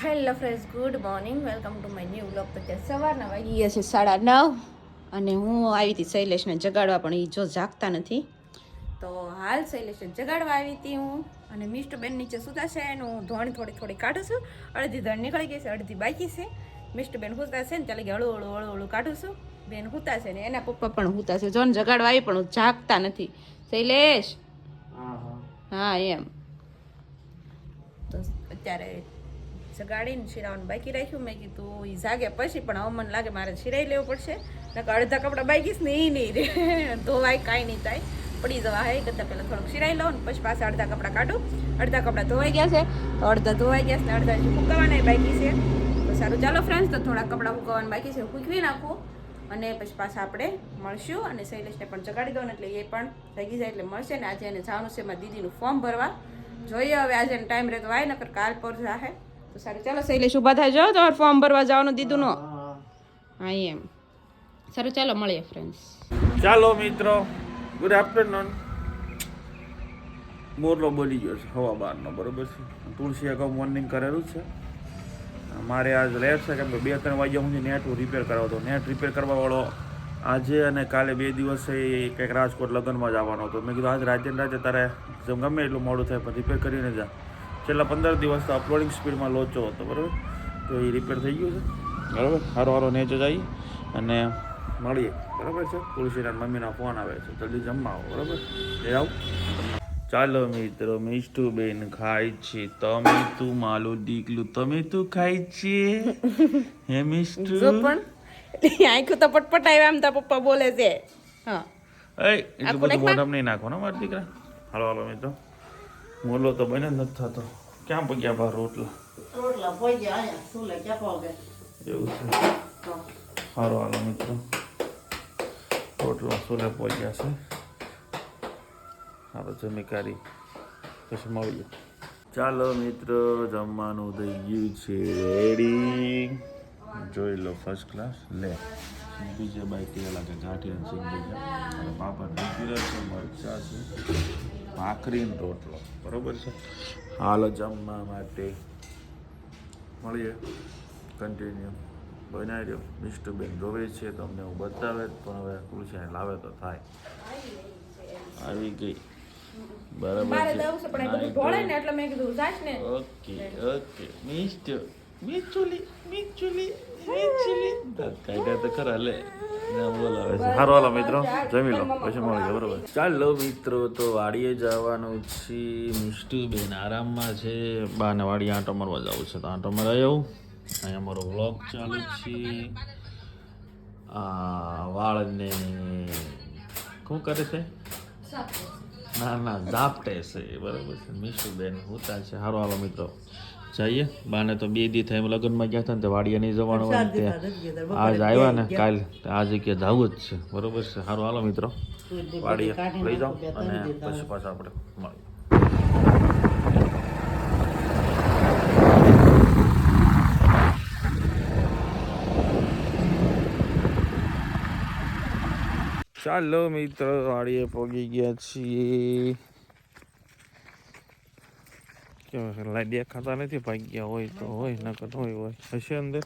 Hello friends good morning welcome to my new vlog તો ત્યાં સવારના વાગી ગયા છે સાડા નવ અને હું આવી હતી શૈલેષને જગાડવા પણ એ જો જાગતા નથી. તો હાલ શૈલેષને જગાડવા આવી હતી હું અને મિસ્ટર બેન નીચે સૂતા છે એનું હું ધોણી થોડી થોડી કાઢું છું. અડધી ધણ નીકળી ગઈ છે અડધી બાકી છે. મિસ્ટર બેન સૂતા છે ને ચાલે કે હળું હળું હળું હળું કાઢું છું. બેન સૂતા છે ને એના પપ્પા પણ સૂતા છે. જોને જગાડવા આવી પણ હું જાગતા નથી. શૈલેષ? હા એમ. તો અત્યારે જગાડીને શિરાવાનું બાકી રાખ્યું. મેં કીધું એ જાગે પછી, પણ હવે મને લાગે મારે શિરાઈ લેવું પડશે. નકર અડધા કપડાં બાકીશ ને એ નહીં રે ધોવાય કાંઈ નહીં થાય. પડી જવા હે કરતાં પહેલાં થોડુંક શિરાઈ લઉં ને પછી પાછા અડધા કપડાં કાઢું. અડધા કપડાં ધોવાઈ ગયા છે. તો અડધા ધોવાઈ ગયા છે ને અડધા ફૂંકાવાના બાકી છે. તો સારું, ચાલો ફ્રેન્ડ્સ તો થોડા કપડાં ફૂંકાવાના બાકી છે. ફૂંકવી નાખું. અને પછી પાછા આપણે મળશું અને શૈલેષને પણ જગાડી દો ને એટલે એ પણ જાગી જાય એટલે મળશે ને આજે એને જવાનું છે એમાં દીદીનું ફોર્મ ભરવા. જોઈએ હવે આજે ટાઈમ રહેતો હોય નકર કાલ પર જાહે. તો સારું ચાલો શૈલેષ ઊભા થાય જો તમારે ફોર્મ ભરવા જવાનું દીધું નો હા એમ. સારું ચાલો મળીએ ફ્રેન્ડ્સ ચાલો મિત્રો. ગુડ આફ્ટરનૂન મોરલો બોલી ગયો છે હવા બહારનો બરોબર છે? તુલસી અગાઉ મોર્નિંગ કરેલું છે. મારે આજ લેટ છે કેમ કે બે ત્રણ વાગ્યા સુધી નેટ રિપેર કરાવતો. નેટ રિપેર કરવાવાળો આજે અને કાલે બે દિવસે કંઈક રાજકોટ લગ્નમાં જવાનો હતો. મેં કીધું આજ રાતે રાજ્ય રાતે તારે જેમ ગમે એટલું મોડું થાય પણ રિપેર કરીને જા. છેલ્લા પંદર દિવસ તો અપલોડિંગ સ્પીડમાં લોચો હતો બરાબર? તો એ રિપેર થઈ ગયું છે. બરાબર? સારો સારો નેચો જાય અને મળીએ. બરાબર છે? તુલસીના મમ્મીના ફોન આવે છે. જલ્દી જમવા આવો બરાબર? એ આવું. ચાલો મિત્રો મિષ્ટુ બેન ખાય છે. તમે તું માલું દીકલું તમે તું ખાય છે? હે મિષ્ટુ? પણ. આંખો તો પટપટાવ્યા એમ તો પપ્પા બોલે છે. હા. એ એટલું બધું મોઢમ નહીં નાખો ને મારા દીકરા. હાલો હાલો મિત્રો. મોલો તો બને નથી થતો. ક્યાં પગ્યા બહાર રોટલા? એવું છે. હારો હાલો મિત્રો. રોટલા સોલે પહોંચ્યા છે? હાલો જમી કાઢી. પછી મળીએ ચાલો મિત્રો જમવાનું થઈ ગયું છે. રેડી જોઈ લો ફર્સ્ટ ક્લાસ લે. બીજે બાઈક લાગે ગાંઠિયા સિંગ બીજા પાપડ નીકળ્યા છે મરચા છે ભાખરી ને રોટલો. બરોબર છે? હાલ જમવા માટે. મળીએ. કન્ટિન્યુ બનાવી રહ્યો મિસ્ટર બેન રોવે છે તમને હું બતાવે પણ હવે તુલસીને લાવે તો થાય. આવી ગઈ. બરાબર જવું ઓકે ઓકે. મિસ્ટર મિચુલી મિચુલી. મિચુલી તો ખરા લે ના બોલાવે છે મિત્રો જમી લો પછી મળીએ બરોબર. ચાલો મિત્રો તો વાડીએ જવાનું છે. મિસ્ટુ બેન આરામમાં છે. બાને વાડી આંટો મારવા જવું છે તો આંટો મારવા આવું. અહીંયા અમારો વ્લોગ ચાલુ છે. આ વાળને શું કરે છે? ના ના ઝાપટે છે બરાબર છે. મીશુ બેન હોતા છે. હારો હાલો મિત્રો. જઈએ બાને તો બે દી થાય લગ્નમાં ગયા હતા ને વાડીએ નહીં જવાનું હોય તે આજ આવ્યા ને કાલ. આ જગ્યાએ જવું જ છે. બરોબર છે. સારું હાલો મિત્રો. વાડીએ. લઈ જાઓ અને પછી પાછા આપણે મળીએ. ચાલો મિત્રો વાડીએ પહોંચી ગયા છીએ. કેવું છે લાઈ દેખાતા નથી ભાગ્યા હોય તો હોય નકર હોય હોય. હશે અંદર?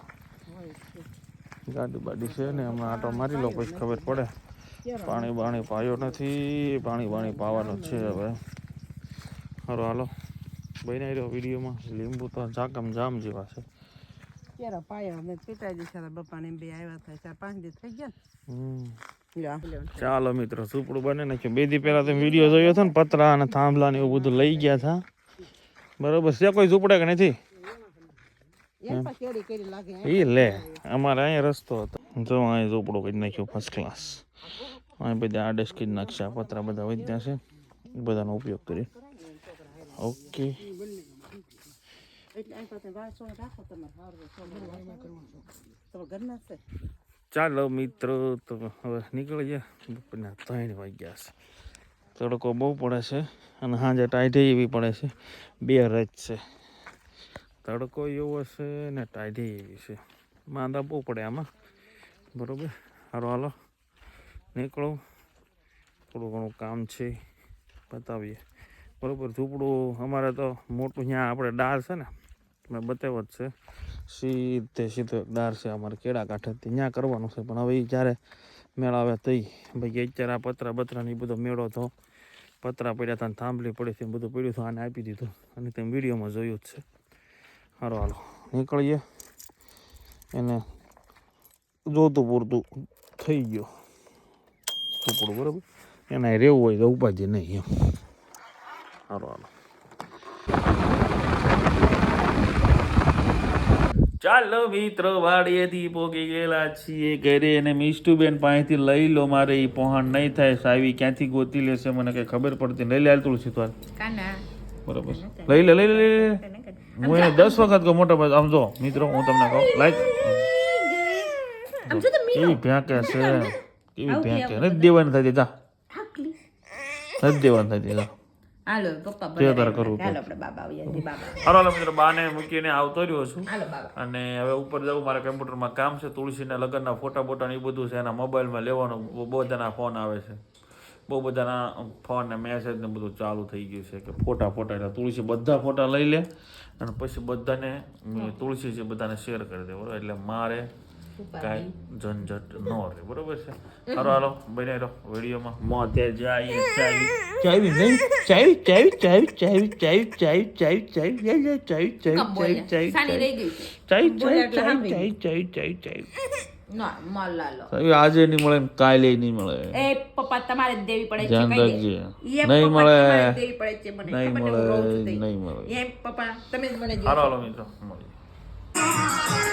ગાડી બાડી છે ને હમણાં આટો મારી લો પછી ખબર પડે. પાણી બાણી પાયો નથી પાણી બાણી પાવાનું છે હવે. સારું હાલો. બનાવી રહ્યો વિડીયોમાં. લીંબુ તો જાકમ જામ જેવા છે. ક્યારે પાયા અમે પીટાઈ દીધા બપાને બે આવ્યા હતા ચાર પાંચ દિવસ થઈ ગયા હમ. ને લ્યો. ચાલો મિત્રો સુપડું બને નાખ્યું. બે દી પહેલા તો વીડિયો જોયો હતો ને પતરા અને થાંભલા ને એવું બધું લઈ ગયા હતા. બરોબર. છે કોઈ ઝૂંપડે કે નથી? એ લે અમારે અહીંયા રસ્તો હતો. જો અહીં ઝૂંપડું કરી નાખ્યું ફર્સ્ટ ક્લાસ અહીં બધા આડેસ કરી નાખશે આ પતરા બધા વધ્યા છે. એ બધાનો ઉપયોગ કરી. ઓકે. ચાલો મિત્રો તો હવે નીકળી ગયા બપોરના ત્રણ વાગ્યા છે. તડકો બહુ પડે છે અને સાંજે ટાઈઢી એવી પડે છે. બે રજ છે. તડકો એવો છે ને ટાઈઢી એવી છે. માંદા બહુ પડે આમાં. બરોબર? હારો હાલો. નીકળો. થોડું ઘણું કામ છે. બતાવીએ. બરોબર? ઝૂંપડું અમારે તો મોટું ત્યાં આપણે ડાળ છે ને મેં બતાવ્યો જ છે. સીધે સીધો ડાર છે અમારે કેળા કાંઠે ત્યાં કરવાનું છે. પણ હવે એ જ્યારે મેળાવે તઈ ભાઈ, અત્યારે આ પતરા બતરાની બધો મેળો તો પતરા પડ્યા હતા થાંભલી પડી હતી બધું પડ્યું હતું, આને આપી દીધું. અને તેમ વિડીયોમાં જોયું જ છે. સારું હાલો, નીકળીએ. એને જોતું પૂરતું થઈ ગયો. ટુકડું બરાબર? એના રહેવું હોય તો ઉપાધિ નહીં એમ. સારું હાલો. ચાલો મિત્રો વાડીએથી પોગી ગયેલા છીએ. ઘરે અને મિષ્ટુબેન પાસેથી લઈ લો મારે એ પહોંચ નહીં થાય. સાવી ક્યાંથી ગોતી લેશે? મને કઈ ખબર પડતી નહીં. લે તુલસી તો બરાબર. લઈ લે લઈ લે લઈ લે હું એને દસ વખત કહું મોટા ભાઈ આમ જો મિત્રો હું તમને કહું. લાઈક કેવી ભ્યાંકે છે? કેવી ભ્યાંકે નથી દેવાની થતી. જા. નથી દેવાની થતી. જા. હાલો પપ્પા કરવું હાલો આપણે બાબા આવીએ બાબા. હાલો હાલો મિત્રો બાને મૂકીને આવતો રહ્યો છું. હાલો બાબા. અને હવે ઉપર જવું મારા કમ્પ્યુટરમાં કામ છે તુલસીના લગ્નના ફોટા બોટા ને એ બધું છે એના મોબાઈલમાં લેવાનું બહુ બધાના ફોન આવે છે. બહુ બધાના ફોન ને મેસેજ ને બધું ચાલુ થઈ ગયું છે કે ફોટા ફોટા એટલે તુલસી બધા ફોટા લઈ લે અને પછી બધાને તુલસી છે બધાને શેર કરી દે બરાબર? એટલે મારે કાંઈ ઝંઝટ ન રહે બરોબર છે હાલો હાલો બને રહો વિડીયોમાં મોતે જાય ચાવી ચાવી નહીં ચાવી ચાવી ચાવી ચાવી ચાવી ચાવી ચાવી ચાવી ચાવી ચાવી ચાવી ચાવી ચાવી ચાવી ચાવી ચાવી ચાવી ચાવી છે ચાઈ બોલે ચાઈ એટલે ચાઈ સાંભળી. ચાઈ ચાઈ ચાઈ ચાઈ ના માલ લાલો સાહેબ આજે નહીં મળે કાલે નહીં મળે એ પપ્પા તમારે દેવી પડે છે નહીં મળે. દેવી પડે છે મને નહીં મળે નહીં મળે એમ પપ્પા તમે મને હાલો હાલો મિત્રો મળીએ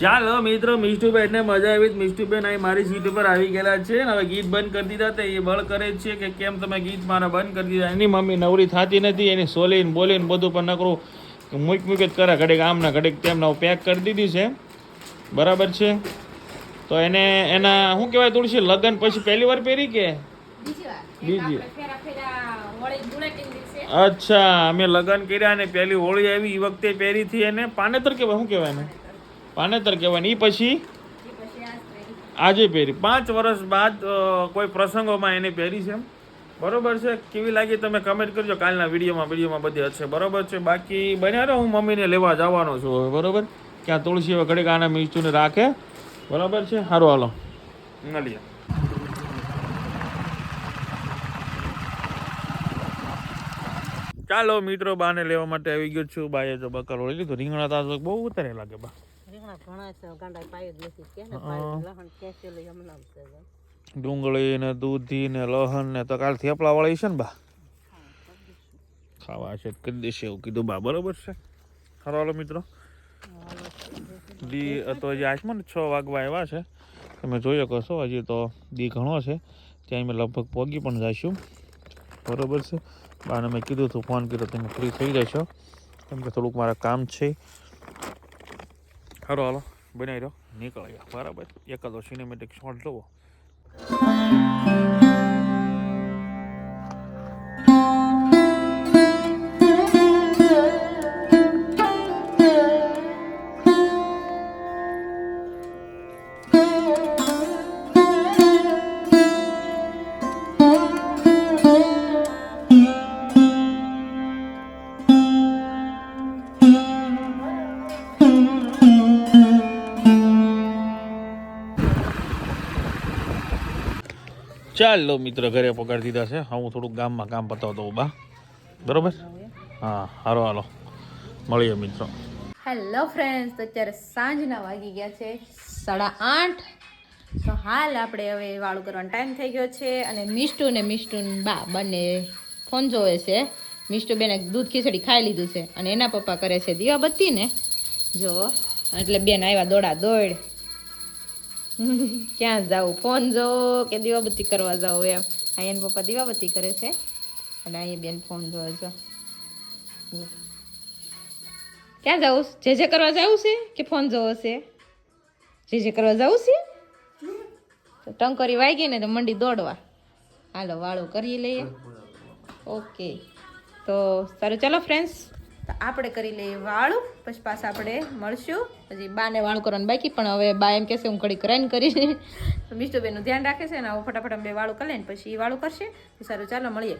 ચાલો મિત્રો મિષ્ટુબેન ને મજા આવી મિષ્ટુબેન અહીં મારી સીટ ઉપર આવી ગયેલા છે ને હવે ગીત બંધ કરી દીધા હતા એ બળ કરે છે કે કેમ તમે ગીત મારા બંધ કરી દીધા? એની મમ્મી નવરી થતી નથી, એની સોલીને બોલીને બધું પણ નકરું મૂક મૂક જ કરે. ઘડીક આમના ઘડીક તેમના. પેક કરી દીધી છે. બરાબર છે? તો એને એના શું કહેવાય તુલસી લગ્ન પછી પહેલી વાર પહેરી કે? બીજી અચ્છા અમે લગ્ન કર્યા ને પહેલી હોળી આવી. એ વખતે પહેરી હતી એને. પાનેતર કહેવાય શું કહેવાય ને પાનેતર કહેવાય. ને એ પછી. આજે પહેરી. પાંચ વર્ષ બાદ કોઈ પ્રસંગોમાં એને પહેરી છે બરોબર છે? કેવી લાગી? તમે કમેન્ટ કરજો. કાલના વિડીયોમાં વિડીયોમાં બધી હશે. બરોબર છે? બાકી બન્યા રહો. હું મમ્મીને લેવા જવાનો છું હવે. બરોબર? ક્યાં તુલસી હવે ઘડીક આના મીચુને રાખે. બરાબર છે? સારું હાલો. નલિયા ચાલો મિત્રો બાને લેવા માટે આવી ગયો છું. બાએ જો બકર ઓળી લીધું. રીંગણા તાજો બહુ ઉતરે લાગે બા. રીંગણા ઘણા છે. ગાંડા પાયો જ નથી. કે ને પાયો લહણ ક્યાંથી લઈ હમણાં છે. ડુંગળી ને દૂધી ને લહણ ને તો કાલ થેપલા વાળી છે ને બા. ખાવા છે કરી દેશે એવું કીધું બા. બરોબર છે? ખરો મિત્રો. દી તો હજી આજમાં છ વાગવા આવ્યા છે. તમે જોઈ શકો છો, હજી તો દી ઘણો છે. ત્યાં અમે લગભગ પોગી પણ જઈશું. બરોબર છે? બાને મેં કીધું હતું ફોન કર્યો, તમે ફ્રી થઈ જશો. કેમ કે થોડુંક મારા કામ છે. ખરો હાલો બનાવી રહ્યો. નીકળ્યા. બરાબર. એકાદો સિનેમેટિક શોટ જોવો. Música ચાલો મિત્ર, ઘરે પકડી દીધા છે. હું થોડુંક ગામમાં કામ પતાવતો બા. બરોબર? હા હારો હાલો. મળીએ, મિત્રો. હેલો ફ્રેન્ડ્સ તો અત્યારે સાંજના વાગી ગયા છે સાડા આઠ. તો હાલ આપણે હવે વાળું કરવાનો ટાઈમ થઈ ગયો છે અને મિષ્ટુ ને મિષ્ટુ બા બંને ફોન જોવે છે. મિષ્ટુ બેને દૂધ ખીચડી ખાઈ લીધું છે અને એના પપ્પા કરે છે દીવાબત્તી ને જો, એટલે બેન આવ્યા દોડા દોડ. ક્યાં જાવું ફોન જો કે દીવાબત્તી કરવા જાવ એમ. અહીંયા પપ્પા દીવાબત્તી કરે છે. અને અહીંયા બેન ફોન જોવે છે. ક્યાં જાઉં? જે જે કરવા જવું છે કે ફોન જોવો છે? જે જે કરવા જવું છે? તો ટંકરી વાગી ને તો મંડી દોડવા. હાલો વાળું કરી લઈએ. ઓકે. તો સારું, ચાલો ફ્રેન્ડ્સ તો આપણે કરી લઈએ વાળું, પછી પાછા આપણે મળશું. પછી બાને વાળું કરવાનું બાકી, પણ હવે બા એમ કહેશે હું ઘડી કરાઈને કરીને તો મિસ્ટરબેનનું ધ્યાન રાખે છે ને આવું ફટાફટ અમે વાળું કરી લઈને પછી એ વાળું કરશે. સારું, ચાલો મળીએ.